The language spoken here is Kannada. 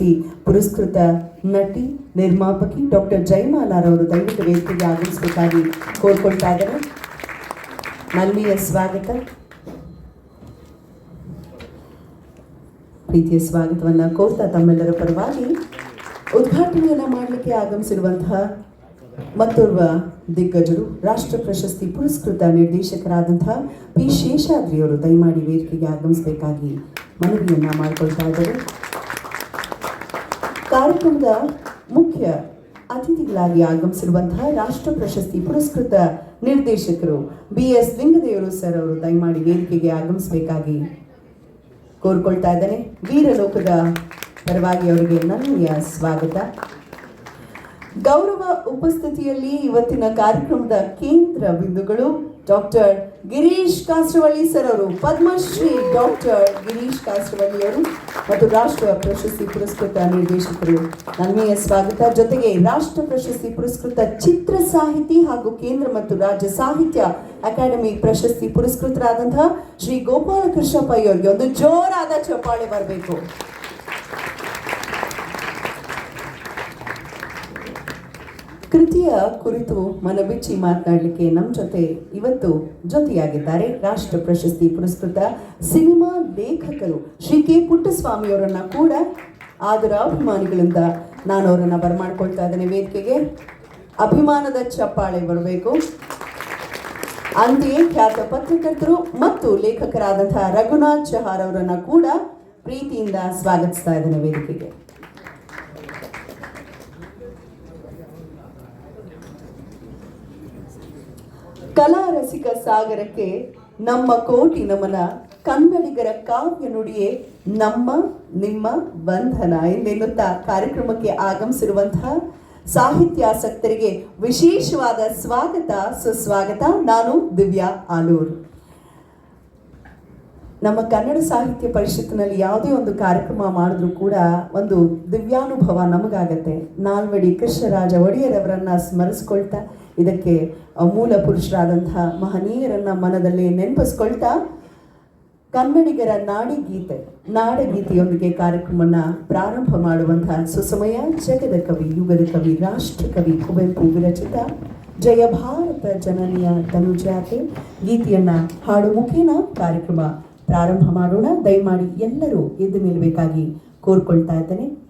ಪ್ರಶಸ್ತಿ ಪುರಸ್ಕೃತ ನಟಿ, ನಿರ್ಮಾಪಕಿ ಡಾಕ್ಟರ್ ಜಯಮಾಲಾರವರು ದೈಹಿಕ ವೇದಿಕೆಗೆ ಆಗಮಿಸಬೇಕಾಗಿ ಕೋರ್ಕೊಳ್ತಾ ಇದ್ದಾರೆ. ನಲ್ಮಿಯ ಸ್ವಾಗತ. ಪ್ರೀತಿಯ ಸ್ವಾಗತವನ್ನ ಕೋರ್ತಾ ತಮ್ಮೆಲ್ಲರ ಪರವಾಗಿ ಉದ್ಘಾಟನೆಯನ್ನು ಮಾಡಲಿಕ್ಕೆ ಆಗಮಿಸಿರುವಂತಹ ಮತ್ತೋರ್ವ ದಿಗ್ಗಜರು, ರಾಷ್ಟ್ರ ಪ್ರಶಸ್ತಿ ಪುರಸ್ಕೃತ ನಿರ್ದೇಶಕರಾದಂತಹ ಪಿ ಶೇಷಾದ್ರಿಯವರು ದಯಮಾಡಿ ವೇದಿಕೆಗೆ ಆಗಮಿಸಬೇಕಾಗಿ ಮನವಿಯನ್ನು ಮಾಡಿಕೊಳ್ತಾ ಇದ್ದಾರೆ. ಕಾರ್ಯಕ್ರಮದ ಮುಖ್ಯ ಅತಿಥಿಗಳಾಗಿ ಆಗಮಿಸಿರುವಂತಹ ರಾಷ್ಟ್ರ ಪ್ರಶಸ್ತಿ ಪುರಸ್ಕೃತ ನಿರ್ದೇಶಕರು ಬಿ ಎಸ್ ಲಿಂಗದೇವರು ಸರ್ ಅವರು ದಯಮಾಡಿ ವೇದಿಕೆಗೆ ಆಗಮಿಸಬೇಕಾಗಿ ಕೋರ್ಕೊಳ್ತಾ ಇದ್ದೇನೆ. ವೀರಲೋಕದ ಪರವಾಗಿ ಅವರಿಗೆ ನನ್ನೆಯ ಸ್ವಾಗತ. ಗೌರವ ಉಪಸ್ಥಿತಿಯಲ್ಲಿ ಇವತ್ತಿನ ಕಾರ್ಯಕ್ರಮದ ಕೇಂದ್ರ ಬಿಂದುಗಳು ಡಾಕ್ಟರ್ ಗಿರೀಶ್ ಕಾಸರವಳ್ಳಿ ಸರ್ ಅವರು, ಪದ್ಮಶ್ರೀ ಡಾಕ್ಟರ್ ಗಿರೀಶ್ ಕಾಸರವಳ್ಳಿ ಅವರು ಮತ್ತು ರಾಷ್ಟ್ರ ಪ್ರಶಸ್ತಿ ಪುರಸ್ಕೃತ ನಿರ್ದೇಶಕರು. ನನ್ನೆಯ ಸ್ವಾಗತ. ಜೊತೆಗೆ ರಾಷ್ಟ್ರ ಪ್ರಶಸ್ತಿ ಪುರಸ್ಕೃತ ಚಿತ್ರ ಸಾಹಿತಿ ಹಾಗೂ ಕೇಂದ್ರ ಮತ್ತು ರಾಜ್ಯ ಸಾಹಿತ್ಯ ಅಕಾಡೆಮಿ ಪ್ರಶಸ್ತಿ ಪುರಸ್ಕೃತರಾದಂತಹ ಶ್ರೀ ಗೋಪಾಲ ಕೃಷ್ಣಪ್ಪ ಅವರಿಗೆ ಒಂದು ಜೋರಾದ ಚಪ್ಪಾಳೆ ಬರಬೇಕು. ಕೃತಿಯ ಕುರಿತು ಮನಬಿಚ್ಚಿ ಮಾತನಾಡಲಿಕ್ಕೆ ನಮ್ಮ ಜೊತೆ ಇವತ್ತು ಜೊತೆಯಾಗಿದ್ದಾರೆ ರಾಷ್ಟ್ರ ಪ್ರಶಸ್ತಿ ಪುರಸ್ಕೃತ ಸಿನಿಮಾ ಲೇಖಕರು ಶ್ರೀ ಕೆ ಪುಟ್ಟಸ್ವಾಮಿಯವರನ್ನ ಕೂಡ ಆದರ ಅಭಿಮಾನಿಗಳಿಂದ ನಾನು ಅವರನ್ನ ಬರಮಾಡ್ಕೊಳ್ತಾ ಇದ್ದೇನೆ ವೇದಿಕೆಗೆ. ಅಭಿಮಾನದ ಚಪ್ಪಾಳೆ ಬರಬೇಕು. ಅಂತೆಯೇ ಖ್ಯಾತ ಪತ್ರಕರ್ತರು ಮತ್ತು ಲೇಖಕರಾದಂತಹ ರಘುನಾಥ್ ಚಹಾರ್ ಅವರನ್ನ ಕೂಡ ಪ್ರೀತಿಯಿಂದ ಸ್ವಾಗತಿಸ್ತಾ ಇದ್ದೇನೆ ವೇದಿಕೆಗೆ. ಕಲಾ ರಸಿಕ ಸಾಗರಕ್ಕೆ ನಮ್ಮ ಕೋಟಿ ನಮನ, ಕನ್ನಡಿಗರ ಕಾವ್ಯ ನುಡಿಯೇ ನಮ್ಮ, ನಿಮ್ಮ ಬಂಧನ ಎಂದೆನ್ನುತ್ತಾ ಕಾರ್ಯಕ್ರಮಕ್ಕೆ ಆಗಮಿಸಿರುವಂತಹ ಸಾಹಿತ್ಯಾಸಕ್ತರಿಗೆ ವಿಶೇಷವಾದ ಸ್ವಾಗತ, ಸುಸ್ವಾಗತ. ನಾನು ದಿವ್ಯಾ ಆಲೂರು. ನಮ್ಮ ಕನ್ನಡ ಸಾಹಿತ್ಯ ಪರಿಷತ್ತಿನಲ್ಲಿ ಯಾವುದೇ ಒಂದು ಕಾರ್ಯಕ್ರಮ ಮಾಡಿದ್ರೂ ಕೂಡ ಒಂದು ದಿವ್ಯಾನುಭವ ನಮಗಾಗತ್ತೆ. ನಾಲ್ವಡಿ ಕೃಷ್ಣರಾಜ ಒಡೆಯರವರನ್ನ ಸ್ಮರಿಸ್ಕೊಳ್ತಾ, ಇದಕ್ಕೆ ಮೂಲ ಪುರುಷರಾದಂತಹ ಮಹನೀಯರನ್ನ ಮನದಲ್ಲಿ ನೆನಪಿಸ್ಕೊಳ್ತಾ, ಕನ್ನಡಿಗರ ನಾಡಿಗೀತೆ, ನಾಡಗೀತೆಯೊಂದಿಗೆ ಕಾರ್ಯಕ್ರಮನ ಪ್ರಾರಂಭ ಮಾಡುವಂತಹ ಸುಸಮಯ ಜಗದ ಕವಿ, ಯುಗದ ಕವಿ, ರಾಷ್ಟ್ರ ಕವಿ, ಕುವೆಂಪು ವಿರಚಿತ ಜಯ ಭಾರತ ಜನನಿಯ ತನುಜಾತೆ. ಗೀತೆಯನ್ನ ಹಾಡು ಮುಖೇನ ಕಾರ್ಯಕ್ರಮ ಪ್ರಾರಂಭ ಮಾಡೋಣ. ದಯಮಾಡಿ ಎಲ್ಲರೂ ಎದ್ದು ನಿಲ್ಲಬೇಕಾಗಿ ಕೋರ್ಕೊಳ್ತಾ ಇದ್ದೇನೆ.